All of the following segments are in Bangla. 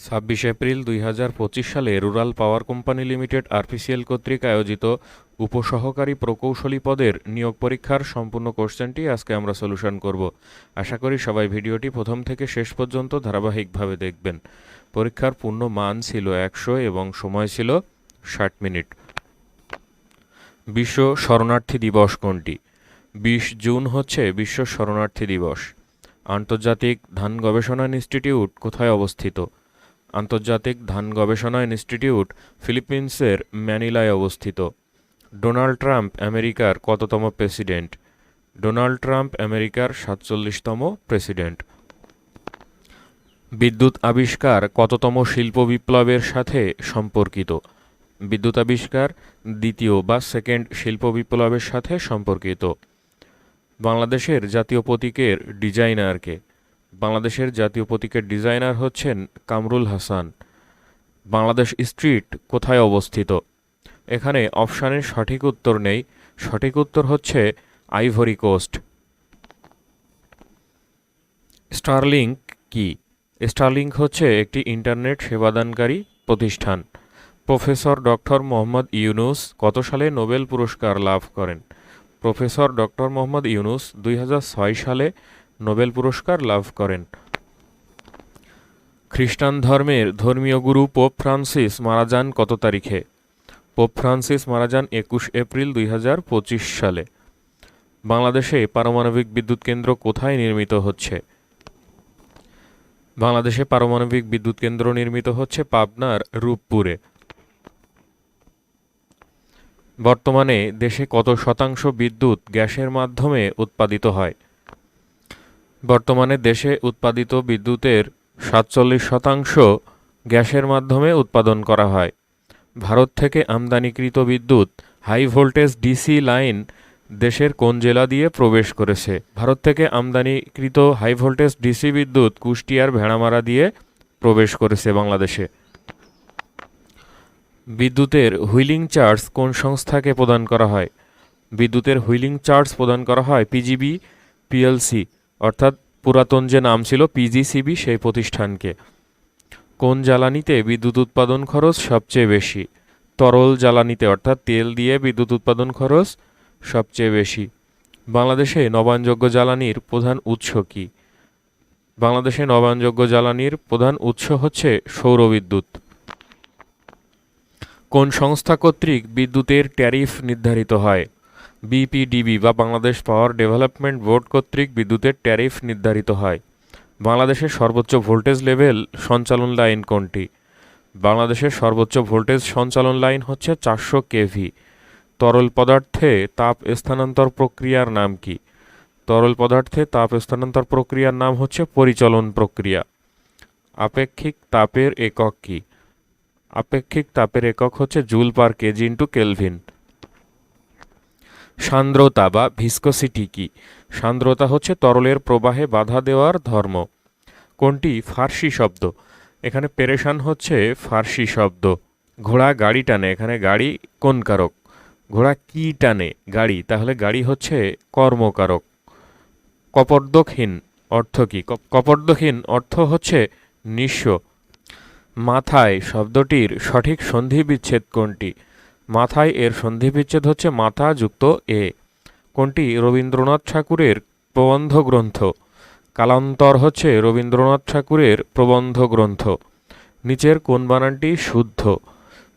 ছাব্বিশ এপ্রিল দুই হাজার পঁচিশ সালে rural power company limited RPCL কর্তৃক আয়োজিত উপসহকারী প্রকৌশলী পদের নিয়োগ পরীক্ষার সম্পূর্ণ কোশ্চেনটি আজকে আমরা সলিউশন করব। আশা করি সবাই ভিডিওটি প্রথম থেকে শেষ পর্যন্ত ধারাবাহিকভাবে দেখবেন। পরীক্ষার পূর্ণ মান ছিল একশো এবং সময় ছিল ষাট মিনিট। বিশ্ব শরণার্থী দিবস কোনটি? বিশ জুন হচ্ছে বিশ্ব শরণার্থী দিবস। আন্তর্জাতিক ধান গবেষণা ইনস্টিটিউট কোথায় অবস্থিত? আন্তর্জাতিক ধান গবেষণা ইনস্টিটিউট ফিলিপিন্সের ম্যানিলায় অবস্থিত। ডোনাল্ড ট্রাম্প আমেরিকার কততম প্রেসিডেন্ট? ডোনাল্ড ট্রাম্প আমেরিকার সাতচল্লিশতম প্রেসিডেন্ট। বিদ্যুৎ আবিষ্কার কততম শিল্প বিপ্লবের সাথে সম্পর্কিত? বিদ্যুৎ আবিষ্কার দ্বিতীয় বা সেকেন্ড শিল্প বিপ্লবের সাথে সম্পর্কিত। বাংলাদেশের জাতীয় প্রতীকের ডিজাইনারকে বাংলাদেশের জাতীয় প্রতীকের ডিজাইনার হচ্ছেন কামরুল হাসান। বাংলাদেশ স্ট্রিট কোথায় অবস্থিত? এখানে অপশানের সঠিক উত্তর নেই। সঠিক উত্তর হচ্ছে আইভরি কোস্ট। স্টারলিংক কি? স্টারলিংক হচ্ছে একটি ইন্টারনেট সেবাদানকারী প্রতিষ্ঠান। প্রফেসর ডক্টর মোহাম্মদ ইউনুস কত সালে নোবেল পুরস্কার লাভ করেন? প্রফেসর ডক্টর মোহাম্মদ ইউনুস দুই হাজার ছয় সালে নোবেল পুরস্কার লাভ করেন। খ্রিস্টান ধর্মের ধর্মীয় গুরু পোপ ফ্রান্সিস মারা যান কত তারিখে? পোপ ফ্রান্সিস মারা যান একুশ এপ্রিল দুই হাজার পঁচিশ সালে। বাংলাদেশে পারমাণবিক বিদ্যুৎ কেন্দ্র কোথায় নির্মিত হচ্ছে? বাংলাদেশে পারমাণবিক বিদ্যুৎ কেন্দ্র নির্মিত হচ্ছে পাবনার রূপপুরে। বর্তমানে দেশে কত শতাংশ বিদ্যুৎ গ্যাসের মাধ্যমে উৎপাদিত হয়? বর্তমানে দেশে উৎপাদিত বিদ্যুতের সাতচল্লিশ শতাংশ গ্যাসের মাধ্যমে উৎপাদন করা হয়। ভারত থেকে আমদানিকৃত বিদ্যুৎ হাই ভোল্টেজ ডিসি লাইন দেশের কোন জেলা দিয়ে প্রবেশ করেছে? ভারত থেকে আমদানিকৃত হাই ভোল্টেজ ডিসি বিদ্যুৎ কুষ্টিয়ার ভেড়ামারা দিয়ে প্রবেশ করেছে বাংলাদেশে। বিদ্যুতের হুইলিং চার্জ কোন সংস্থাকে প্রদান করা হয়? বিদ্যুতের হুইলিং চার্জ প্রদান করা হয় পিজিবি পিএলসি অর্থাৎ পুরাতন যে নাম ছিল পিজিসিবি সেই প্রতিষ্ঠানকে। কোন জ্বালানিতে বিদ্যুৎ উৎপাদন খরচ সবচেয়ে বেশি? তরল জ্বালানিতে, অর্থাৎ তেল দিয়ে বিদ্যুৎ উৎপাদন খরচ সবচেয়ে বেশি। বাংলাদেশে নবায়নযোগ্য জ্বালানির প্রধান উৎস কি? বাংলাদেশে নবায়নযোগ্য জ্বালানির প্রধান উৎস হচ্ছে সৌরবিদ্যুৎ। কোন সংস্থা কর্তৃক বিদ্যুতের ট্যারিফ নির্ধারিত হয়? বিপিডিবি বা বাংলাদেশ পাওয়ার ডেভেলপমেন্ট বোর্ড কর্তৃক বিদ্যুতের ট্যারিফ নির্ধারিত হয়। বাংলাদেশের সর্বোচ্চ ভোল্টেজ লেভেল সঞ্চালন লাইন কোনটি? বাংলাদেশের সর্বোচ্চ ভোল্টেজ সঞ্চালন লাইন হচ্ছে চারশো কেভি। তরল পদার্থে তাপ স্থানান্তর প্রক্রিয়ার নাম কি? তরল পদার্থে তাপ স্থানান্তর প্রক্রিয়ার নাম হচ্ছে পরিচলন প্রক্রিয়া। আপেক্ষিক তাপের একক কি? আপেক্ষিক তাপের একক হচ্ছে joule per KG into kelvin. সান্দ্রতা বা ভিসকোসিটি কি? সান্দ্রতা হচ্ছে তরলের প্রবাহে বাধা দেওয়ার ধর্ম। কোনটি? ফার্সি শব্দ। এখানে পেরেশান হচ্ছে ফার্সি শব্দ। ঘোড়া গাড়ি টানে। এখানে গাড়ি কোন কারক ঘোড়া কি টানে? গাড়ি। তাহলে গাড়ি হচ্ছে কর্মকারক। কপর্দকহীন অর্থ কি? কপ- কপর্দকহীন অর্থ হচ্ছে নিঃস্ব। মাথায় শব্দটির সঠিক সন্ধি বিচ্ছেদ কোনটি? মাথায় এর সন্ধিবিচ্ছেদ হচ্ছে মাথা যুক্ত এ। কোনটি? রবীন্দ্রনাথ ঠাকুরের প্রবন্ধ গ্রন্থ। কালান্তর হচ্ছে রবীন্দ্রনাথ ঠাকুরের প্রবন্ধ গ্রন্থ। নিচের কোন বানানটি শুদ্ধ?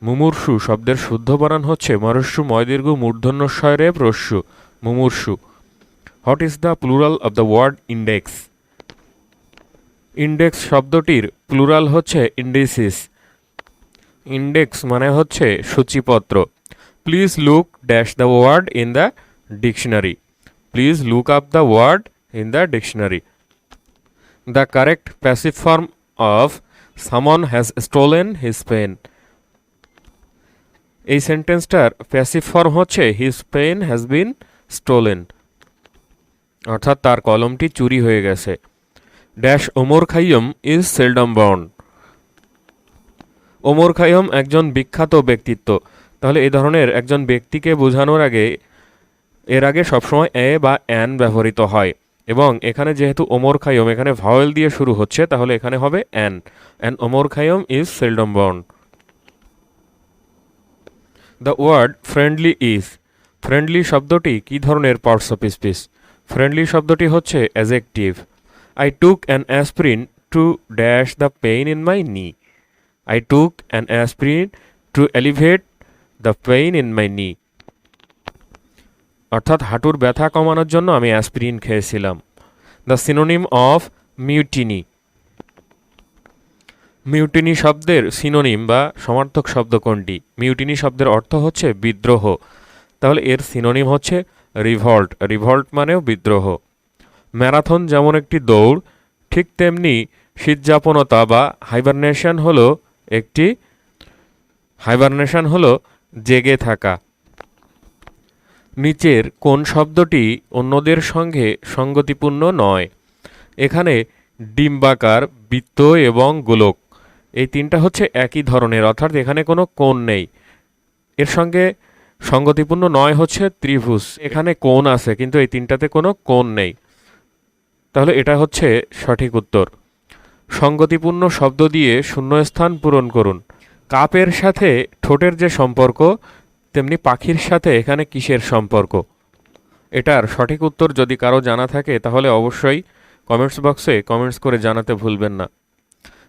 মুমূর্ষু শব্দের শুদ্ধ বানান হচ্ছে মরস্যু ময়দীর্ঘ মূর্ধন্য স্বরে প্রস্যু মুমূর্ষু। What is the plural of the word index index শব্দটির প্লুরাল হচ্ছে ইন্ডিসিস ইন্ডেক্স মানে হচ্ছে সূচিপত্র। Please look dash the word in the dictionary please look up the word in the dictionary the correct passive form of someone has stolen his pen এই সেন্টেন্সটার প্যাসিভ ফর্ম হচ্ছে his pen has been stolen অর্থাৎ তার কলমটি চুরি হয়ে গেছে। Dash Omar Khayyam is seldom bound Omar Khayyam একজন বিখ্যাত ব্যক্তিত্ব। তাহলে এই ধরনের একজন ব্যক্তিকে বোঝানোর আগে, এর আগে সবসময় এ বা অ্যান ব্যবহৃত হয়। এবং এখানে যেহেতু ওমর খাইয়ম, এখানে ভাওয়েল দিয়ে শুরু হচ্ছে, তাহলে এখানে হবে an an Omar Khayyam is seldom born. The word friendly is. Friendly শব্দটি কী ধরনের পার্টস অফ স্পিচ ফ্রেন্ডলি শব্দটি হচ্ছে adjective. I took an aspirin to dash the pain in my knee. I took an aspirin to elevate the pain in my knee অর্থাৎ হাঁটুর ব্যথা কমানোর জন্য আমি অ্যাসপ্রিন খেয়েছিলাম। The synonym of mutiny mutiny শব্দের সিনোনিম বা সমার্থক শব্দ কোনটি? মিউটিনি শব্দের অর্থ হচ্ছে বিদ্রোহ। তাহলে এর সিনোনিম হচ্ছে রিভল্ট রিভল্ট মানেও বিদ্রোহ। ম্যারাথন যেমন একটি দৌড়, ঠিক তেমনি শীতযাপনতা বা হাইবারনেশন হলো একটি হাইবারনেশন হলো জেগে থাকা। নিচের কোন শব্দটি অন্যদের সঙ্গে সঙ্গতিপূর্ণ নয়। এখানে ডিম্বাকার, বৃত্ত এবং গোলক, এই তিনটা হচ্ছে একই ধরনের, অর্থাৎ এখানে কোনো কোণ নেই। এর সঙ্গে সঙ্গতিপূর্ণ নয় হচ্ছে ত্রিভুজ, এখানে কোণ আছে, কিন্তু এই তিনটাতে কোনো কোণ নেই। তাহলে এটা হচ্ছে সঠিক উত্তর। সঙ্গতিপূর্ণ শব্দ দিয়ে শূন্যস্থান পূরণ করুন। কাপের সাথে ঠোঁটের যে সম্পর্ক, তেমনি পাখির সাথে এখানে কিসের সম্পর্ক? এটার সঠিক উত্তর যদি কারও জানা থাকে, তাহলে অবশ্যই কমেন্টস বক্সে কমেন্টস করে জানাতে ভুলবেন না।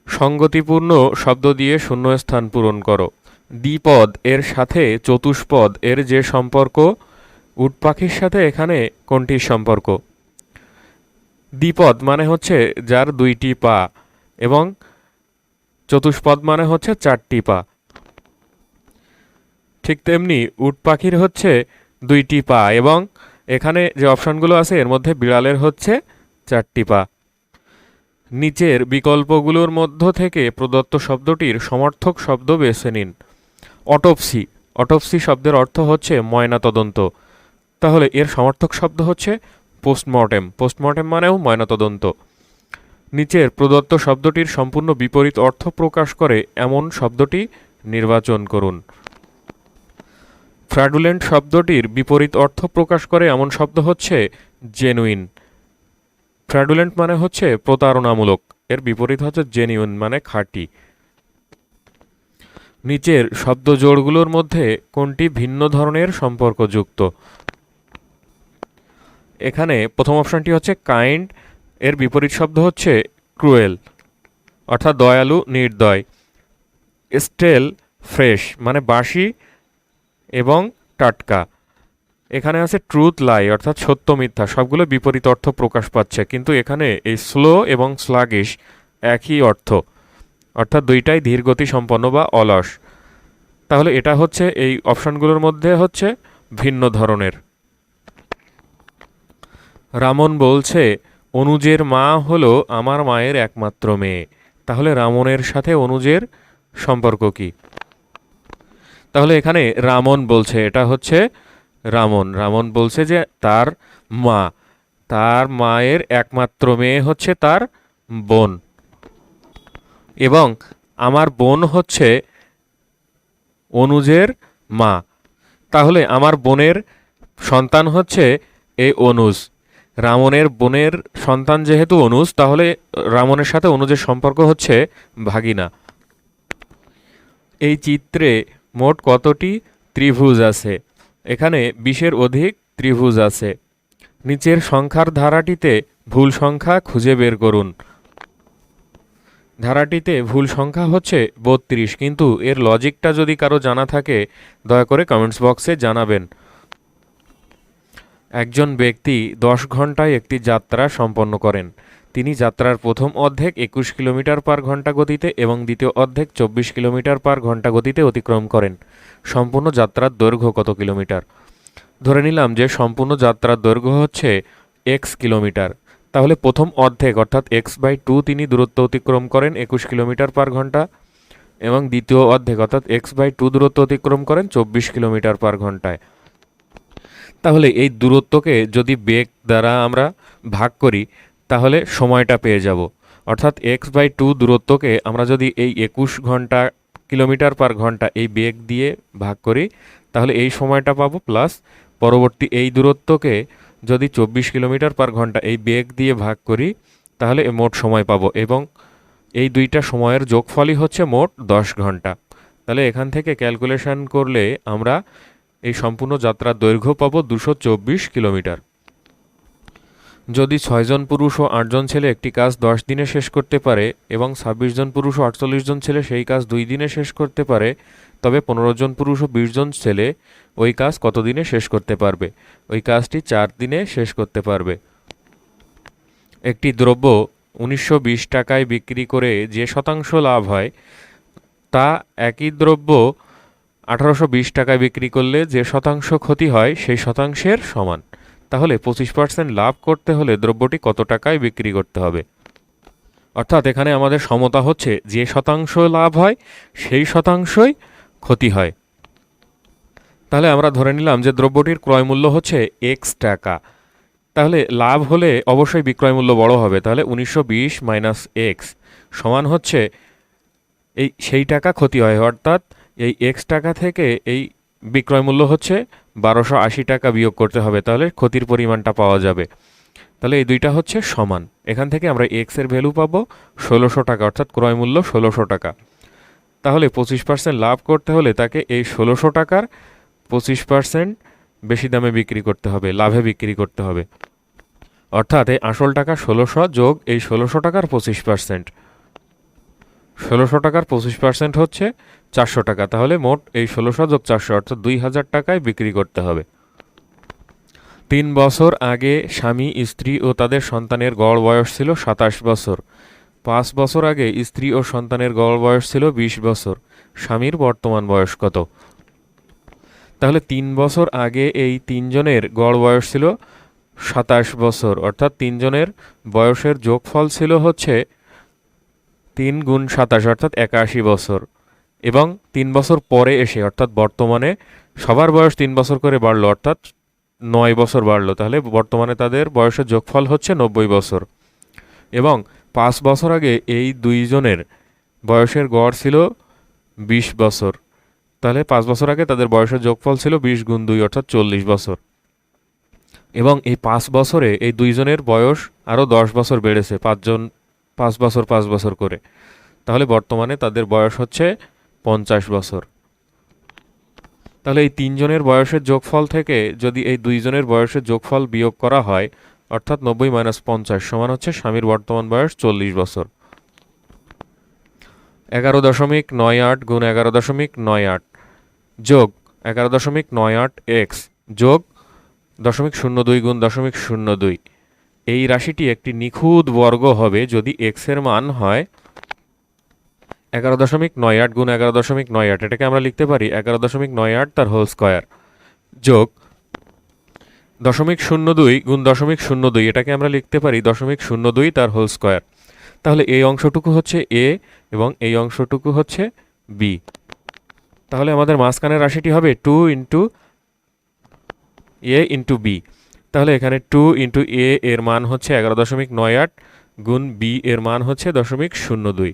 সঙ্গতিপূর্ণ শব্দ দিয়ে শূন্যস্থান পূরণ করো। দ্বিপদ, এর সাথে চতুষ্পদ, এর যে সম্পর্ক, উট পাখির সাথে এখানে কোনটির সম্পর্ক? দ্বিপদ মানে হচ্ছে যার দুইটি পা। এবং চতুষ্পদ মানে হচ্ছে চারটি পা। ঠিক তেমনি উট পাখির হচ্ছে দুইটি পা এবং এখানে যে অপশানগুলো আছে, এর মধ্যে বিড়ালের হচ্ছে চারটি পা। নিচের বিকল্পগুলোর মধ্য থেকে প্রদত্ত শব্দটির সমর্থক শব্দ বেছে নিন। অটোপসি। অটোপসি শব্দের অর্থ হচ্ছে ময়নাতদন্ত। তাহলে এর সমর্থক শব্দ হচ্ছে পোস্টমর্টেম। পোস্টমর্টেম মানেও ময়নাতদন্ত। নিচের প্রদত্ত শব্দটির সম্পূর্ণ বিপরীত অর্থ প্রকাশ করে এমন শব্দটি নির্বাচন করুন। ফ্র্যাডুলেন্ট শব্দটির বিপরীত অর্থ প্রকাশ করে এমন শব্দ হচ্ছে জেনুইন। ফ্র্যাডুলেন্ট মানে হচ্ছে প্রতারণামূলক, এর বিপরীত হচ্ছে জেনুইন মানে খাঁটি। নিচের শব্দ জোড়গুলোর মধ্যে কোনটি ভিন্ন ধরনের সম্পর্কযুক্ত? এখানে প্রথম অপশনটি হচ্ছে কাইন্ড এর বিপরীত শব্দ হচ্ছে ক্রুয়েল, অর্থাৎ দয়ালু, নির্দয়। স্টেল, ফ্রেশ মানে বাসি এবং টাটকা। এখানে আছে ট্রুথ লাই, অর্থাৎ সত্য মিথ্যা। সবগুলো বিপরীত অর্থ প্রকাশ পাচ্ছে, কিন্তু এখানে এই স্লো এবং স্লাগিশ একই অর্থ, অর্থাৎ দুইটাই ধীরগতি সম্পন্ন বা অলস। তাহলে এটা হচ্ছে, এই অপশনগুলোর মধ্যে হচ্ছে ভিন্ন ধরনের। রামন বলছে অনুজের মা হলো আমার মায়ের একমাত্র মেয়ে। তাহলে রামনের সাথে অনুজের সম্পর্ক কি? তাহলে এখানে রামন বলছে, এটা হচ্ছে রামন। রামন বলছে যে, তার মা। তার মায়ের একমাত্র মেয়ে হচ্ছে তার বোন। এবং আমার বোন হচ্ছে অনুজের মা। তাহলে আমার বোনের সন্তান হচ্ছে এই অনুজ। রামনের বোনের সন্তান যেহেতু অনুজ, তাহলে রামনের সাথে অনুজের সম্পর্ক হচ্ছে ভাগিনা। এই চিত্রে মোট কতটি ত্রিভুজ আছে? এখানে বিশের অধিক ত্রিভুজ আছে। নিচের সংখ্যার ধারাটিতে ভুল সংখ্যা খুঁজে বের করুন। ধারাটিতে ভুল সংখ্যা হচ্ছে বত্রিশ, কিন্তু এর লজিকটা যদি কারও জানা থাকে, দয়া করে কমেন্টস বক্সে জানাবেন। একজন ব্যক্তি দশ ঘন্টায় একটি যাত্রা সম্পন্ন করেন। তিনি যাত্রার প্রথম অর্ধেক একুশ কিলোমিটার পার ঘণ্টা গতিতে এবং দ্বিতীয় অর্ধেক চব্বিশ কিলোমিটার পার ঘণ্টা গতিতে অতিক্রম করেন। সম্পূর্ণ যাত্রার দৈর্ঘ্য কত কিলোমিটার? ধরে নিলাম যে সম্পূর্ণ যাত্রার দৈর্ঘ্য হচ্ছে এক্স কিলোমিটার। তাহলে প্রথম অর্ধেক অর্থাৎ এক্স বাই টু তিনি দূরত্ব অতিক্রম করেন একুশ কিলোমিটার পার ঘণ্টা এবং দ্বিতীয় অর্ধেক অর্থাৎ এক্স বাই টু দূরত্ব অতিক্রম করেন চব্বিশ কিলোমিটার পার ঘন্টায় তাহলে এই দূরত্বকে যদি বেগ দ্বারা আমরা ভাগ করি, তাহলে সময়টা পেয়ে যাব। অর্থাৎ এক্স বাই টু দূরত্বকে আমরা যদি এই একুশ ঘণ্টা, কিলোমিটার পার ঘণ্টা এই বেগ দিয়ে ভাগ করি, তাহলে এই সময়টা পাবো প্লাস পরবর্তী এই দূরত্বকে যদি চব্বিশ কিলোমিটার পার ঘণ্টা এই বেগ দিয়ে ভাগ করি, তাহলে মোট সময় পাবো এবং এই দুইটা সময়ের যোগফলই হচ্ছে মোট দশ ঘণ্টা। তাহলে এখান থেকে ক্যালকুলেশন করলে আমরা এই সম্পূর্ণ যাত্রার দৈর্ঘ্য পাবো দুশো চব্বিশ কিলোমিটার। যদি ছয়জন পুরুষ ও আটজন ছেলে একটি কাজ দশ দিনে শেষ করতে পারে এবং ছাব্বিশ জন পুরুষ ও আটচল্লিশ জন ছেলে সেই কাজ দুই দিনে শেষ করতে পারে, তবে পনেরো জন পুরুষ ও বিশ জন ছেলে ওই কাজ কত দিনে শেষ করতে পারবে? ওই কাজটি চার দিনে শেষ করতে পারবে। একটি দ্রব্য উনিশশো বিশ টাকায় বিক্রি করে যে শতাংশ লাভ হয়, তা একই দ্রব্য আঠারোশো বিশ টাকায় বিক্রি করলে যে শতাংশ ক্ষতি হয়, সেই শতাংশের সমান। তাহলে পঁচিশ পার্সেন্ট লাভ করতে হলে দ্রব্যটি কত টাকায় বিক্রি করতে হবে? অর্থাৎ এখানে আমাদের সমতা হচ্ছে, যে শতাংশ লাভ হয়, সেই শতাংশই ক্ষতি হয়। তাহলে আমরা ধরে নিলাম যে দ্রব্যটির ক্রয় মূল্য হচ্ছে এক্স টাকা। তাহলে লাভ হলে অবশ্যই বিক্রয় মূল্য বড় হবে। তাহলে উনিশশো বিশ মাইনাস এক্স সমান হচ্ছে এই, সেই টাকা ক্ষতি হয়। অর্থাৎ এই এক্স টাকা থেকে এই বিক্রয় মূল্য হচ্ছে বারোশো আশি টাকা বিয়োগ করতে হবে, তাহলে ক্ষতির পরিমাণটা পাওয়া যাবে। তাহলে এই দুইটা হচ্ছে সমান। এখান থেকে আমরা এক্সের ভ্যালু পাবো ষোলোশো টাকা, অর্থাৎ ক্রয় মূল্য ষোলোশো টাকা। তাহলে পঁচিশ পার্সেন্ট লাভ করতে হলে তাকে এই ষোলোশো টাকার পঁচিশ পার্সেন্ট বেশি দামে বিক্রি করতে হবে, লাভে বিক্রি করতে হবে। অর্থাৎ এই আসল টাকা ষোলোশো যোগ এই ষোলোশো টাকার পঁচিশ পার্সেন্ট ষোলোশো টাকার পঁচিশ পার্সেন্ট হচ্ছে চারশো টাকা। তাহলে মোট এই ষোলোশো যোগ চারশো, অর্থাৎ দুই হাজার টাকায় বিক্রি করতে হবে। তিন বছর আগে স্বামী, স্ত্রী ও তাদের সন্তানের গড় বয়স ছিল সাতাশ বছর। পাঁচ বছর আগে স্ত্রী ও সন্তানের গড় বয়স ছিল বিশ বছর। স্বামীর বর্তমান বয়স কত? তাহলে তিন বছর আগে এই তিনজনের গড় বয়স ছিল সাতাশ বছর, অর্থাৎ তিনজনের বয়সের যোগফল ছিল হচ্ছে তিন গুণ সাতাশ, অর্থাৎ একাশি বছর। এবং তিন বছর পরে এসে, অর্থাৎ বর্তমানে সবার বয়স তিন বছর করে বাড়লো, অর্থাৎ নয় বছর বাড়লো। তাহলে বর্তমানে তাদের বয়সের যোগফল হচ্ছে নব্বই বছর। এবং পাঁচ বছর আগে এই দুইজনের বয়সের গড় ছিল বিশ বছর। তাহলে পাঁচ বছর আগে তাদের বয়সের যোগফল ছিল বিশ গুণ দুই, অর্থাৎ চল্লিশ বছর। এবং এই পাঁচ বছরে এই দুইজনের বয়স আরও দশ বছর বেড়েছে, পাঁচজন, পাঁচ বছর পাঁচ বছর করে। তাহলে বর্তমানে তাদের বয়স হচ্ছে পঞ্চাশ বছর। তাহলে এই তিনজনের বয়সের যোগফল থেকে যদি এই দুইজনের বয়সের যোগফল বিয়োগ করা হয়, অর্থাৎ নব্বই মাইনাস পঞ্চাশ সমান হচ্ছে স্বামীর বর্তমান বয়স চল্লিশ বছর। এগারো দশমিক নয় আট গুণ এগারো দশমিক নয় আট যোগ এগারো দশমিক নয় আট এক্স যোগ দশমিক শূন্য দুই গুণ দশমিক শূন্য দুই। এই রাশিটি একটি নিখুঁত বর্গ হবে যদি এক্সের মান হয় এগারো দশমিক নয় আট গুণ এগারো দশমিক নয় আট, এটাকে আমরা লিখতে পারি এগারো দশমিক নয় আট তার হোল স্কোয়ার যোগ দশমিক শূন্য দুই গুণ দশমিক শূন্য দুই, এটাকে আমরা লিখতে পারি দশমিক শূন্য দুই তার হোল স্কোয়ার তাহলে এই অংশটুকু হচ্ছে এ এবং এই অংশটুকু হচ্ছে বি তাহলে আমাদের মাঝখানের রাশিটি হবে two into A into B তাহলে এখানে টু ইন্টু এ এর মান হচ্ছে এগারো দশমিক নয় আট গুণ বি এর মান হচ্ছে দশমিক শূন্য দুই।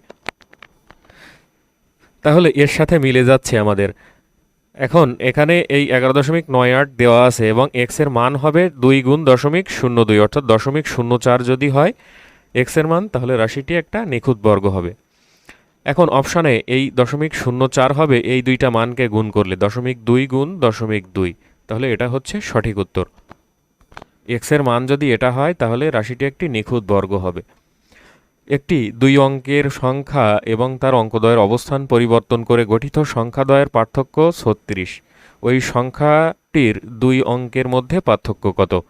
তাহলে এর সাথে মিলে যাচ্ছে আমাদের। এখন এখানে এই এগারো দশমিক নয় আট দেওয়া আছে এবং এক্সের মান হবে দুই গুণ দশমিক শূন্য দুই, অর্থাৎ দশমিক শূন্য চার যদি হয় এক্সের মান, তাহলে রাশিটি একটা নিখুঁত বর্গ হবে। এখন অপশানে এই দশমিক শূন্য চার হবে, এই দুইটা মানকে গুণ করলে দশমিক দুই গুণ দশমিক দুই, তাহলে এটা হচ্ছে সঠিক উত্তর। এক্সের মান যদি এটা হয়, তাহলে রাশিটি একটি নিখুঁত বর্গ হবে। একটি দুই অঙ্কের সংখ্যা এবং তার অঙ্কদ্বয়ের অবস্থান পরিবর্তন করে গঠিত সংখ্যাদ্বয়ের পার্থক্য ছত্রিশ। ওই সংখ্যাটির দুই অঙ্কের মধ্যে পার্থক্য কত?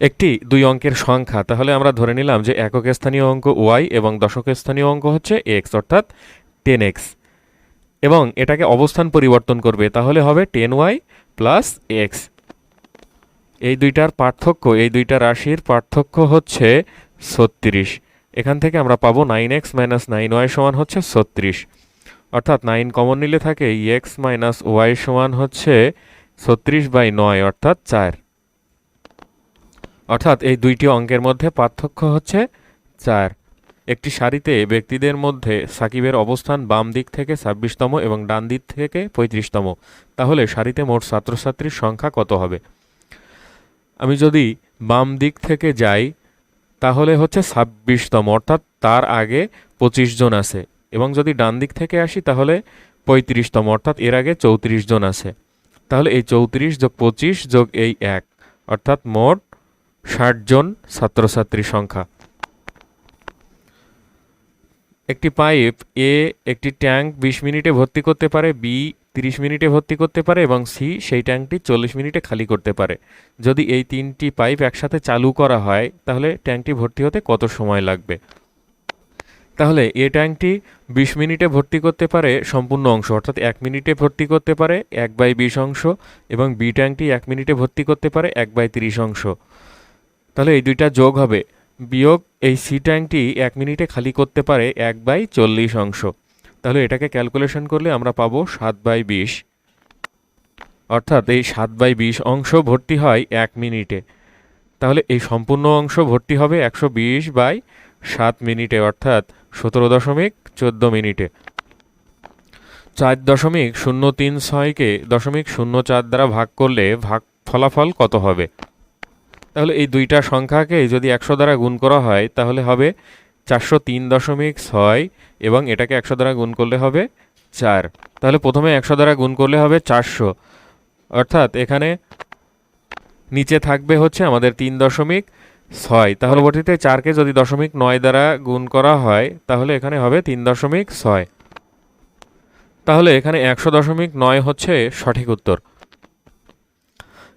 একটি দুই অঙ্কের সংখ্যা, তাহলে আমরা ধরে নিলাম যে একক স্থানীয় অঙ্ক ওয়াই এবং দশক স্থানীয় অঙ্ক হচ্ছে এক্স, অর্থাৎ টেন এক্স। এবং এটাকে অবস্থান পরিবর্তন করবে, তাহলে হবে টেন ওয়াই প্লাস এক্স। এই দুইটার পার্থক্য, এই দুইটা রাশির পার্থক্য হচ্ছে ছত্রিশ। এখান থেকে আমরা পাবো nine X minus nine Y সমান হচ্ছে ছত্রিশ। অর্থাৎ নাইন কমন নিলে থাকে এক্স মাইনাস ওয়াই সমান হচ্ছে ছত্রিশ বাই নয়, অর্থাৎ চার। অর্থাৎ এই দুইটি অঙ্কের মধ্যে পার্থক্য হচ্ছে চার। একটি সারিতে ব্যক্তিদের মধ্যে সাকিবের অবস্থান বাম দিক থেকে ছাব্বিশতম এবং ডান দিক থেকে পঁয়ত্রিশতম। তাহলে সারিতে মোট ছাত্রছাত্রীর সংখ্যা কত হবে? আমি যদি বাম দিক থেকে যাই তাহলে হচ্ছে ছাব্বিশতম, অর্থাৎ তার আগে পঁচিশ জন আছে। এবং যদি ডান দিক থেকে আসি, তাহলে পঁয়ত্রিশতম, অর্থাৎ এর আগে চৌত্রিশ জন আছে। তাহলে এই চৌত্রিশ যোগ পঁচিশ যোগ এই এক, অর্থাৎ মোট ষাট জন ছাত্রছাত্রী সংখ্যা। একটি পাইপ এ একটি ট্যাঙ্ক বিশ মিনিটে ভর্তি করতে পারে, বি তিরিশ মিনিটে ভর্তি করতে পারে এবং সি সেই ট্যাঙ্কটি চল্লিশ মিনিটে খালি করতে পারে। যদি এই তিনটি পাইপ একসাথে চালু করা হয়, তাহলে ট্যাঙ্কটি ভর্তি হতে কত সময় লাগবে? তাহলে এ ট্যাঙ্কটি বিশ মিনিটে ভর্তি করতে পারে সম্পূর্ণ অংশ, অর্থাৎ এক মিনিটে ভর্তি করতে পারে এক বাই বিশ অংশ এবং বি ট্যাঙ্কটি এক মিনিটে ভর্তি করতে পারে এক বাই তিরিশ অংশ। তাহলে এই দুইটা যোগ হবে বিয়োগ এই সি ট্যাঙ্কটি এক মিনিটে খালি করতে পারে এক বাই চল্লিশ অংশ। তাহলে এটাকে ক্যালকুলেশন করলে আমরা পাবো সাত বাই বিশ। অর্থাৎ এই সাত বাই বিশ অংশ ভর্তি হয় এক মিনিটে। তাহলে এই সম্পূর্ণ অংশ ভর্তি হবে একশো বিশ বাই সাত মিনিটে, অর্থাৎ সতেরো দশমিক চোদ্দ মিনিটে। চার দশমিক শূন্য তিন ছয়কে দশমিক শূন্য চার দ্বারা ভাগ করলে ভাগ ফলাফল কত হবে? তাহলে এই দুইটা সংখ্যাকে যদি একশো দ্বারা গুণ করা হয়, তাহলে হবে চারশো তিন দশমিক ছয় এবং এটাকে একশো দ্বারা গুণ করলে হবে চার। তাহলে প্রথমে একশো দ্বারা গুণ করলে হবে চারশো। অর্থাৎ এখানে নিচে থাকবে হচ্ছে আমাদের তিন দশমিক ছয়। তাহলে পরবর্তীতে চারকে যদি দশমিক নয় দ্বারা গুণ করা হয়, তাহলে এখানে হবে তিন দশমিক ছয়। তাহলে এখানে একশো দশমিক নয় হচ্ছে সঠিক উত্তর।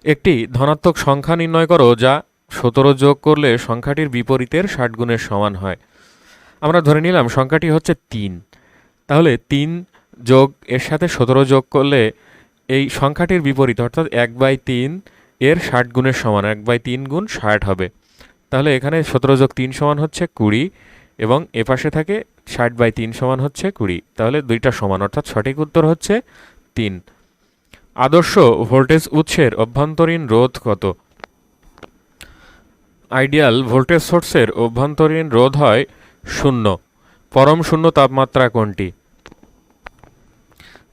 একটি ধনাত্মক সংখ্যা নির্ণয় করো যা সতেরো যোগ করলে সংখ্যাটির বিপরীতের ষাট গুণের সমান হয়। আমরা ধরে নিলাম সংখ্যাটি হচ্ছে তিন। তাহলে তিন যোগ এর সাথে সতেরো যোগ করলে এই সংখ্যাটির বিপরীত, অর্থাৎ এক বাই তিন এর ষাট গুণের সমান, এক বাই তিন গুণ ষাট হবে। তাহলে এখানে সতেরো যোগ তিন সমান হচ্ছে কুড়ি এবং এ পাশে থাকে ষাট বাই তিন সমান হচ্ছে কুড়ি। তাহলে দুইটা সমান, অর্থাৎ সঠিক উত্তর হচ্ছে তিন। আদর্শ ভোল্টেজ উৎসের অভ্যন্তরীণ রোধ কত? আইডিয়াল ভোল্টেজ সোর্সের অভ্যন্তরীণ রোধ হয় শূন্য। পরম শূন্য তাপমাত্রা কোনটি?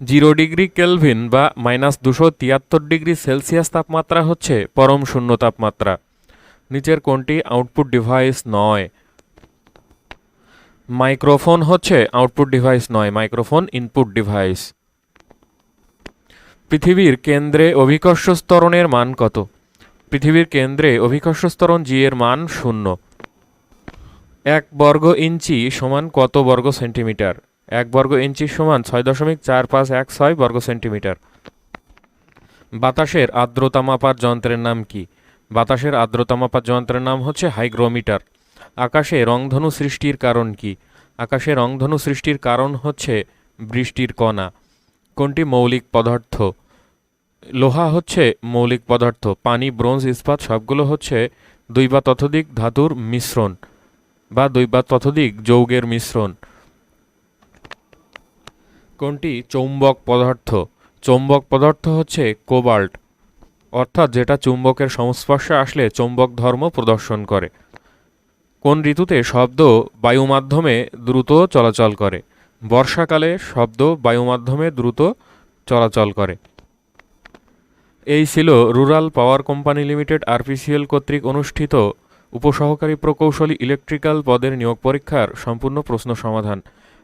জিরো ডিগ্রি কেলভিন বা মাইনাস দুশো তিয়াত্তর ডিগ্রি সেলসিয়াস তাপমাত্রা হচ্ছে পরম শূন্য তাপমাত্রা। নিচের কোনটি? আউটপুট ডিভাইস নয়। মাইক্রোফোন হচ্ছে আউটপুট ডিভাইস নয়, মাইক্রোফোন ইনপুট ডিভাইস। পৃথিবীর কেন্দ্রে অভিকর্ষ স্তরণের মান কত? পৃথিবীর কেন্দ্রে অভিকর্ষ স্তরণ জি এর মান শূন্য। এক বর্গ ইঞ্চি সমান কত বর্গ সেন্টিমিটার? এক বর্গ ইঞ্চি সমান ছয় দশমিক চার পাঁচ এক ছয় বর্গ সেন্টিমিটার। বাতাসের আর্দ্রতা মাপার যন্ত্রের নাম কি? বাতাসের আর্দ্রতা মাপার যন্ত্রের নাম হচ্ছে হাইগ্রোমিটার। আকাশে রংধনু সৃষ্টির কারণ কি? আকাশে রংধনু সৃষ্টির কারণ হচ্ছে বৃষ্টির কণা। কোনটি মৌলিক পদার্থ? লোহা হচ্ছে মৌলিক পদার্থ, পানি, ব্রোঞ্জ, ইস্পাত, সবগুলো হচ্ছে দুই বা ততোধিক ধাতুর মিশ্রণ বা দুই বা ততোধিক যৌগের মিশ্রণ। কোনটি? চৌম্বক পদার্থ। চৌম্বক পদার্থ হচ্ছে কোবাল্ট, অর্থাৎ যেটা চুম্বকের সংস্পর্শে আসলে চৌম্বক ধর্ম প্রদর্শন করে। কোন ঋতুতে শব্দ বায়ু মাধ্যমে দ্রুত চলাচল করে? বর্ষাকালে শব্দ বায়ু মাধ্যমে দ্রুত চলাচল করে। এই ছিল rural power company limited RPCL কর্তৃক অনুষ্ঠিত উপসহকারী প্রকৌশলী ইলেকট্রিক্যাল পদের নিয়োগ পরীক্ষার সম্পূর্ণ প্রশ্ন সমাধান।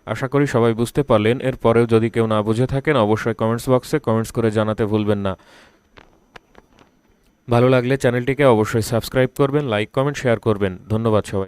আশা করি সবাই বুঝতে পারলেন, এরপরেও যদি কেউ না বুঝে থাকেন, অবশ্যই কমেন্টস বক্সে কমেন্টস করে জানাতে ভুলবেন না। ভালো লাগলে চ্যানেলটিকে অবশ্যই সাবস্ক্রাইব করবেন, লাইক, কমেন্ট, শেয়ার করবেন। ধন্যবাদ সবাই।